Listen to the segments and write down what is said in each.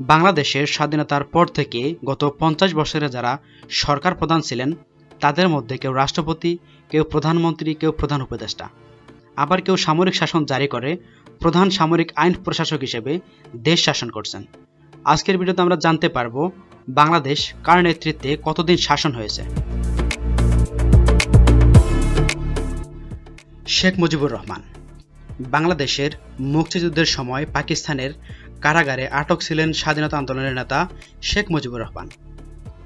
বাংলাদেশের স্বাধীনতার পর থেকে গত পঞ্চাশ বছরে যারা সরকার প্রধান ছিলেন, তাদের মধ্যে কেউ রাষ্ট্রপতি, কেউ প্রধানমন্ত্রী, কেউ প্রধান উপদেষ্টা। আবার কেউ সামরিক শাসন জারি করে প্রধান সামরিক আইন প্রশাসক হিসেবে দেশ শাসন করছেন। আজকের ভিডিওতে আমরা জানতে পারব বাংলাদেশ কার নেতৃত্বে কতদিন শাসন হয়েছে। শেখ মুজিবুর রহমান, বাংলাদেশের মুক্তিযুদ্ধের সময় পাকিস্তানের কারাগারে আটক ছিলেন স্বাধীনতা আন্দোলনের নেতা শেখ মুজিবুর রহমান।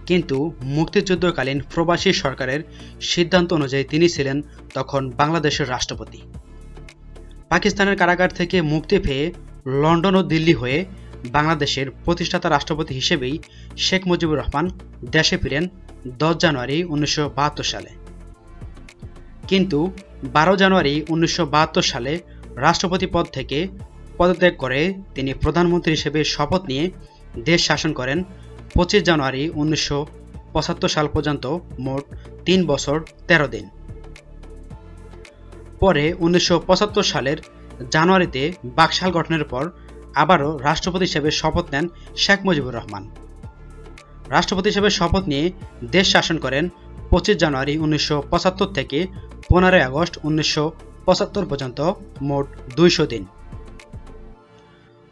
কিন্তু মুক্তিযুদ্ধকালীন প্রবাসী সরকারের সিদ্ধান্ত অনুযায়ী তিনি ছিলেন তখন বাংলাদেশের রাষ্ট্রপতি। পাকিস্তানের কারাগার থেকে মুক্তি পেয়ে লন্ডন ও দিল্লি হয়ে বাংলাদেশের প্রতিষ্ঠাতা রাষ্ট্রপতি হিসেবেই শেখ মুজিবুর রহমান দেশে ফিরেন দশ জানুয়ারি উনিশশো বাহাত্তর সালে। কিন্তু বারো জানুয়ারি উনিশশো বাহাত্তর সালে রাষ্ট্রপতি পদ থেকে পদত্যাগ করে তিনি প্রধানমন্ত্রী হিসেবে শপথ নিয়ে দেশ শাসন করেন। পঁচিশ জানুয়ারি উনিশশো পঁচাত্তর সাল পর্যন্ত মোট তিন বছর ১৩ দিন। পরে উনিশশো পঁচাত্তর সালের জানুয়ারিতে বাকশাল গঠনের পর আবারও রাষ্ট্রপতি হিসেবে শপথ নেন শেখ মুজিবুর রহমান। রাষ্ট্রপতি হিসেবে শপথ নিয়ে দেশ শাসন করেন পঁচিশ জানুয়ারি উনিশশো পঁচাত্তর থেকে পনেরোই আগস্ট উনিশশো পঁচাত্তর পর্যন্ত মোট দুইশো দিন।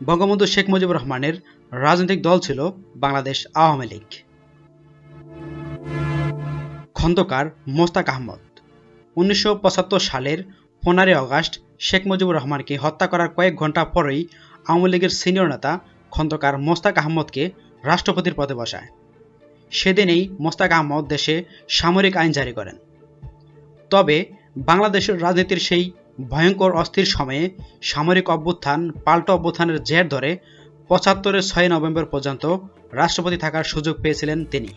বঙ্গবন্ধু শেখ মুজিবুর রহমানের রাজনৈতিক দল ছিল বাংলাদেশ আওয়ামী লীগ। খন্দকার মোস্তাক আহমদ। উনিশশো পঁচাত্তর সালের পনেরোই আগস্ট শেখ মুজিবুর রহমানকে হত্যা করার কয়েক ঘণ্টা পরেই আওয়ামী লীগের সিনিয়র নেতা খন্দকার মোস্তাক আহমদকে রাষ্ট্রপতির পদে বসায়। সেদিনেই মোস্তাক আহমদ দেশে সামরিক আইন জারি করেন। তবে বাংলাদেশের রাজনীতির সেই ভয়ঙ্কর অস্থির সময়ে সামরিক অভ্যুত্থান, পাল্টা অভ্যুত্থানের জের ধরে পঁচাত্তরের ছয় নভেম্বর পর্যন্ত রাষ্ট্রপতি থাকার সুযোগ পেয়েছিলেন তিনি।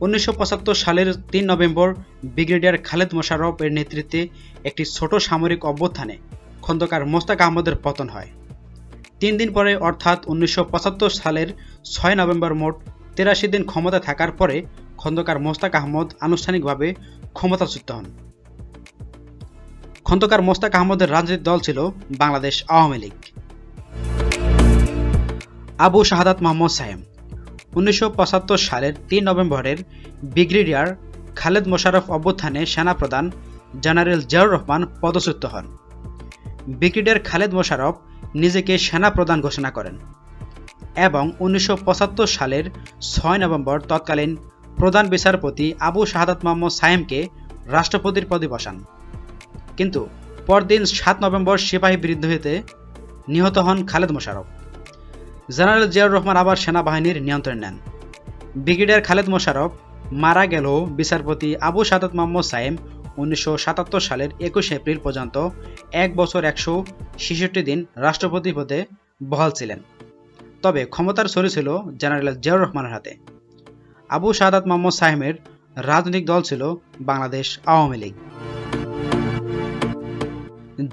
উনিশশো পঁচাত্তর সালের তিন নভেম্বর ব্রিগেডিয়ার খালেদ মোশাররফ এর নেতৃত্বে একটি ছোট সামরিক অভ্যুত্থানে খন্দকার মোস্তাক আহমদের পতন হয়। তিন দিন পরে অর্থাৎ উনিশশো পঁচাত্তর সালের ছয় নভেম্বর মোট তেরাশি দিন ক্ষমতা থাকার পরে খন্দকার মোস্তাক আহমদ আনুষ্ঠানিকভাবে ক্ষমতাচ্যুত হন। খন্দকার মোস্তাক আহমদের রাজনৈতিক দল ছিল বাংলাদেশ আওয়ামী লীগ। আবু শাহাদাত মোহাম্মদ সাহেব উনিশশো সালের তিন নভেম্বরের ব্রিগেডিয়ার খালেদ মোশারফ অভ্যুত্থানে সেনাপ্রধান জেনারেল জিয়াউর রহমান পদচ্যুত হন। ব্রিগেডিয়ার খালেদ মোশারফ নিজেকে সেনাপ্রধান ঘোষণা করেন এবং উনিশশো পঁচাত্তর সালের ছয় নভেম্বর তৎকালীন প্রধান বিচারপতি আবু শাহাদাত মোহাম্মদ সায়েমকে রাষ্ট্রপতির পদে বসান। কিন্তু পরদিন সাত নভেম্বর সিপাহী বিরুদ্ধে নিহত হন খালেদ মোশারফ। জেনারেল জিয়াউর রহমান আবার সেনাবাহিনীর নিয়ন্ত্রণ নেন। ব্রিগেডিয়ার খালেদ মোশারফ মারা গেলেও বিচারপতি আবু সাদাত মোহাম্মদ সাইম উনিশশো সাতাত্তর সালের একুশে এপ্রিল পর্যন্ত এক বছর একশো ছেষট্টি দিন রাষ্ট্রপতি পদে বহাল ছিলেন। তবে ক্ষমতার ছড়ি ছিল জেনারেল জিয়াউর রহমানের হাতে। আবু সাদাত মোহাম্মদ সাহেমের রাজনৈতিক দল ছিল বাংলাদেশ আওয়ামী লীগ।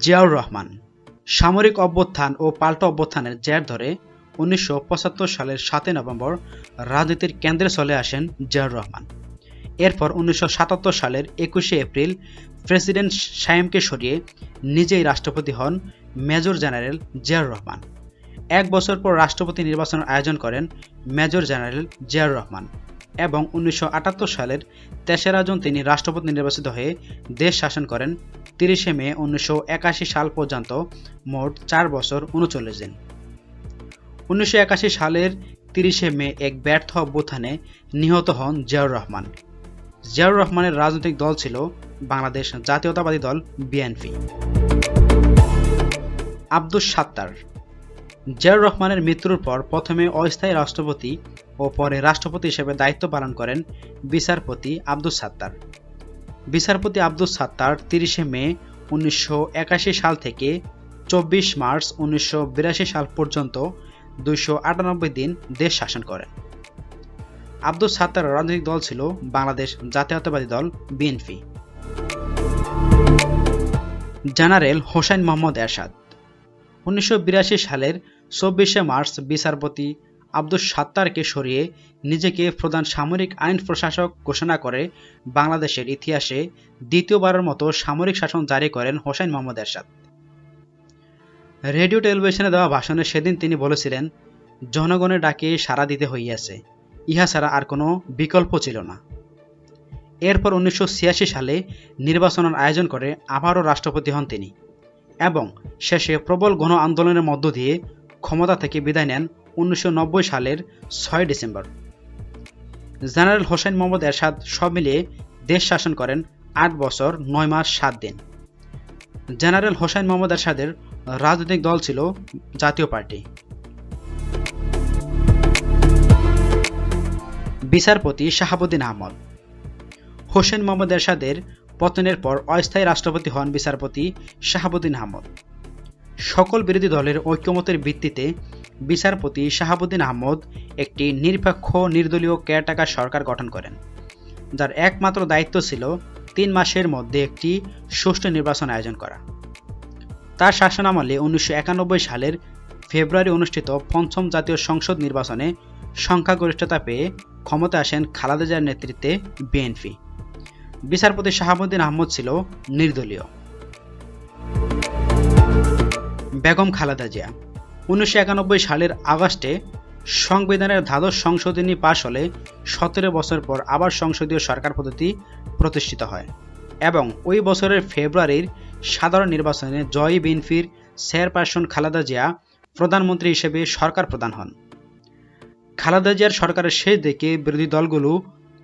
জিয়াউর রহমান। সামরিক অভ্যুত্থান ও পাল্টা অভ্যুত্থানের জের ধরে উনিশশো পঁচাত্তর সালের সাতই নভেম্বর রাজনীতির কেন্দ্রে চলে আসেন জিয়াউর রহমান। এরপর উনিশশো সাতাত্তর সালের একুশে এপ্রিল প্রেসিডেন্ট সায়েমকে সরিয়ে নিজেই রাষ্ট্রপতি হন মেজর জেনারেল জিয়াউর রহমান। এক বছর পর রাষ্ট্রপতি নির্বাচনের আয়োজন করেন মেজর জেনারেল জিয়াউর রহমান এবং উনিশশো আটাত্তর সালের তেসরা জুন তিনি রাষ্ট্রপতি নির্বাচিত হয়ে দেশ শাসন করেন তিরিশে মে উনিশশো একাশি সাল পর্যন্ত মোট চার বছর উনচল্লিশ দিন। উনিশশো একাশি সালের তিরিশে মে এক ব্যর্থ অভ্যুত্থানে নিহত হন জিয়াউর রহমান। জিয়াউর রহমানের রাজনৈতিক দল ছিল বাংলাদেশ জাতীয়তাবাদী দল বিএনপি। আব্দুস সাত্তার। জিয়াউর রহমানের মৃত্যুর পর প্রথমে অস্থায়ী রাষ্ট্রপতি ও পরে রাষ্ট্রপতি হিসেবে দায়িত্ব পালন করেন বিচারপতি আব্দুস সাত্তার। বিচারপতি আব্দুস সাত্তার তিরিশে মে উনিশশো একাশি সাল থেকে চব্বিশ মার্চ উনিশশো বিরাশি সাল পর্যন্ত দুইশো দিন দেশ শাসন করেন আব্দুল সাত্তার রাজনৈতিক দল ছিল বাংলাদেশ জাতীয়তাবাদী দল বিএনপি। জেনারেল হোসেন মোহাম্মদ এরশাদ। উনিশশো বিরাশি সালের চব্বিশে মার্চ বিচারপতি আব্দুল সাত্তারকে সরিয়ে নিজেকে প্রধান সামরিক আইন প্রশাসক ঘোষণা করে বাংলাদেশের ইতিহাসে দ্বিতীয়বারের মতো সামরিক শাসন জারি করেন হোসেন মোহাম্মদ এরশাদ। রেডিও টেলিভিশনে দেওয়া ভাষণে সেদিন তিনি বলেছিলেন, জনগণের ডাকে সাড়া দিতে হইয়াছে, ইহা ছাড়া আর কোনো বিকল্প ছিল না। এরপর উনিশশো ছিয়াশি সালে নির্বাচনের আয়োজন করে আবারও রাষ্ট্রপতি হন তিনি এবং শেষে প্রবল গণ আন্দোলনের মধ্য দিয়ে ক্ষমতা থেকে বিদায় নেন উনিশশো নব্বই সালের ছয় ডিসেম্বর। জেনারেল হোসেন মোহাম্মদ এরশাদ সব মিলিয়ে দেশ শাসন করেন আট বছর, নয় মাস, সাত দিন। জেনারেল হোসেন মোহাম্মদ এরশাদের রাজনৈতিক দল ছিল জাতীয় পার্টি। বিচারপতি শাহাবুদ্দিন আহমদ। হোসেন মোহাম্মদ এরশাদের পতনের পর অস্থায়ী রাষ্ট্রপতি হন বিচারপতি শাহাবুদ্দিন আহমদ। সকল বিরোধী দলের ঐক্যমতের ভিত্তিতে বিচারপতি শাহাবুদ্দিন আহমদ একটি নিরপেক্ষ, নির্দলীয় কেয়ারটাকার সরকার গঠন করেন। যার একমাত্র দায়িত্ব ছিল তিন মাসের মধ্যে একটি সুষ্ঠু নির্বাচন আয়োজন করা। তার শাসনামলে উনিশশো একানব্বই সালের ফেব্রুয়ারি অনুষ্ঠিত পঞ্চম জাতীয় সংসদ নির্বাচনে সংখ্যাগরিষ্ঠতা পেয়ে ক্ষমতা আসেন খালেদা জিয়ার নেতৃত্বে বিএনপি। বিচারপতি শাহাবুদ্দিন আহমদ ছিল নির্দলীয়। বেগম খালেদা জিয়া। উনিশশো একানব্বই সালের আগস্টে সংবিধানের দ্বাদশ সংশোধনী পাশ হলে সতেরো বছর পর আবার সংসদীয় সরকার পদ্ধতি প্রতিষ্ঠিত হয় এবং ওই বছরের ফেব্রুয়ারির সাধারণ নির্বাচনে জয়ী বিনফির চেয়ারপারসন খালেদা জিয়া প্রধানমন্ত্রী হিসেবে সরকার প্রধান হন। খালেদা জিয়ার সরকারের শেষ দিকে বিরোধী দলগুলো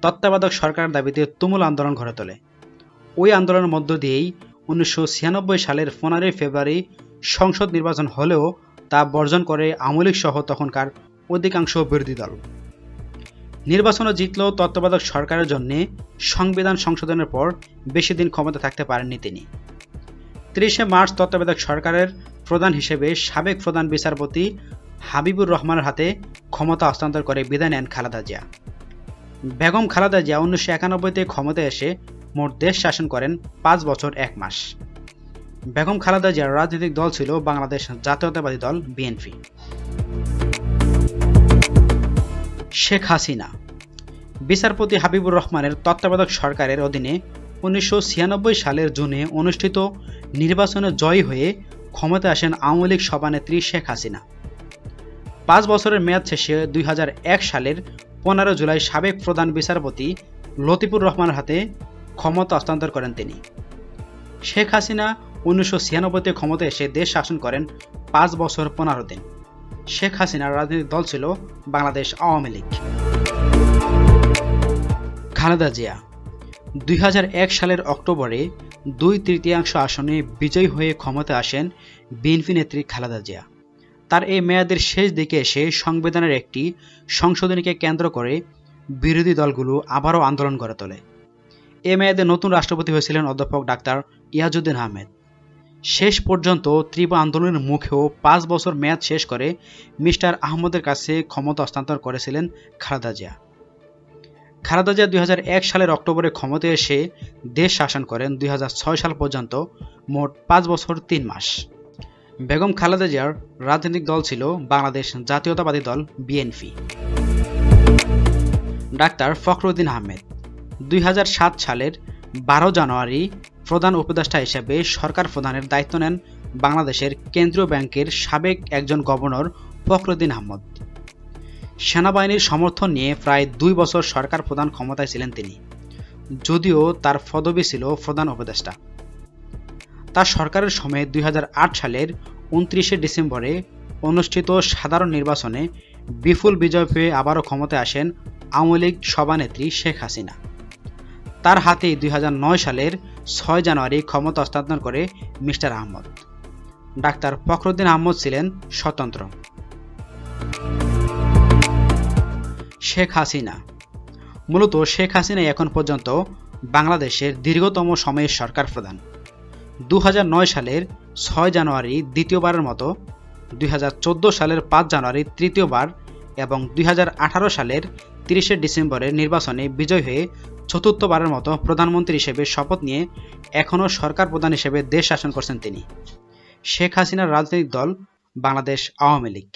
তত্ত্বাবধায়ক সরকারের দাবিতে তুমুল আন্দোলন গড়ে তোলে। ওই আন্দোলনের মধ্য দিয়েই উনিশশো ছিয়ানব্বই সালের পনেরোই ফেব্রুয়ারি সংসদ নির্বাচন হলেও তা বর্জন করে আমলিক সহ তখনকার অধিকাংশ বিরোধী দল। নির্বাচনে জিতলেও তত্ত্বাবধায়ক সরকারের জন্য সংবিধান সংশোধনের পর বেশি দিন ক্ষমতা থাকতে পারেননি তিনি। তিরিশে মার্চ তত্ত্বাবধায়ক সরকারের প্রধান হিসেবে সাবেক প্রধান বিচারপতি হাবিবুর রহমানের হাতে ক্ষমতা হস্তান্তর করে বিদায় নেন খালেদা জিয়া। বেগম খালেদা জিয়া উনিশশো একানব্বইতে ক্ষমতায় এসে মোট দেশ শাসন করেন পাঁচ বছর এক মাস। বেগম খালেদা জিয়ার রাজনৈতিক দল ছিল বাংলাদেশ জাতীয়তাবাদী দল বিএনপি। শেখ হাসিনা। বিচারপতি হাবিবুর রহমানের তত্ত্বাবধায়ক সরকারের অধীনে উনিশশো সালের জুনে অনুষ্ঠিত নির্বাচনে জয়ী হয়ে ক্ষমতায় আসেন আওয়ামী লীগ সভানেত্রী শেখ হাসিনা। পাঁচ বছরের মেয়াদ শেষে দুই হাজার এক সালের পনেরো জুলাই সাবেক প্রধান বিচারপতি লতিফুর রহমানের হাতে ক্ষমতা হস্তান্তর করেন তিনি। শেখ হাসিনা উনিশশো ছিয়ানব্বইতে ক্ষমতা এসে দেশ শাসন করেন পাঁচ বছর পনেরো দিন। শেখ হাসিনার রাজনৈতিক দল ছিল বাংলাদেশ আওয়ামী লীগ। খালেদা জিয়া, দুই হাজার এক সালের অক্টোবরে দুই তৃতীয়াংশ আসনে বিজয়ী হয়ে ক্ষমতা আসেন বিএনপি নেত্রী খালেদা জিয়া। তার এই মেয়াদের শেষ দিকে এসে সংবিধানের একটি সংশোধনীকে কেন্দ্র করে বিরোধী দলগুলো আবারও আন্দোলন গড়ে তোলে। এ মেয়াদে নতুন রাষ্ট্রপতি হয়েছিলেন অধ্যাপক ডাক্তার ইয়াজুদ্দিন আহমেদ। শেষ পর্যন্ত তীব্র আন্দোলনের মুখেও পাঁচ বছর মেয়াদ শেষ করে মিস্টার আহমদের কাছে ক্ষমতা হস্তান্তর করেছিলেন খালেদা জিয়া। খালেদা জিয়া দুই সালের অক্টোবরে ক্ষমতায় এসে দেশ শাসন করেন দুই হাজার ছয় সাল পর্যন্ত মোট পাঁচ বছর তিন মাস। বেগম খালেদা জিয়ার রাজনৈতিক দল ছিল বাংলাদেশ জাতীয়তাবাদী দল বিএনপি। ডাক্তার ফখরুদ্দিন আহমেদ, দুই হাজার সাত সালের বারো জানুয়ারি প্রধান উপদেষ্টা হিসেবে সরকার প্রধানের দায়িত্ব নেন বাংলাদেশের কেন্দ্রীয় ব্যাংকের সাবেক একজন গভর্নর ফখরুদ্দিন আহমদ। সেনাবাহিনীর সমর্থন নিয়ে প্রায় দুই বছর সরকার প্রধান ক্ষমতায় ছিলেন তিনি। যদিও তার পদবি ছিল প্রধান উপদেষ্টা। তার সরকারের সময়ে দুই হাজার আট সালের উনত্রিশে ডিসেম্বরে অনুষ্ঠিত সাধারণ নির্বাচনে বিপুল বিজয় পেয়ে আবারও ক্ষমতায় আসেন আওয়ামী লীগ সভানেত্রী শেখ হাসিনা। তার হাতেই দুই হাজার নয় সালের ছয় জানুয়ারি ক্ষমতা হস্তান্তর করে মিস্টার আহমদ। ডাক্তার ফখরুদ্দিন আহমদ ছিলেন স্বতন্ত্র। শেখ হাসিনা। মূলত শেখ হাসিনা এখন পর্যন্ত বাংলাদেশের দীর্ঘতম সময়ের সরকার প্রধান। দু হাজার নয় সালের ছয় জানুয়ারি দ্বিতীয়বারের মতো দুই হাজার চোদ্দ সালের পাঁচ জানুয়ারি তৃতীয়বার এবং দুই হাজার আঠারো সালের তিরিশে ডিসেম্বরের নির্বাচনে বিজয় হয়ে চতুর্থবারের মতো প্রধানমন্ত্রী হিসেবে শপথ নিয়ে এখনও সরকার প্রধান হিসেবে দেশ শাসন করছেন তিনি। শেখ হাসিনার রাজনৈতিক দল বাংলাদেশ আওয়ামী লীগ।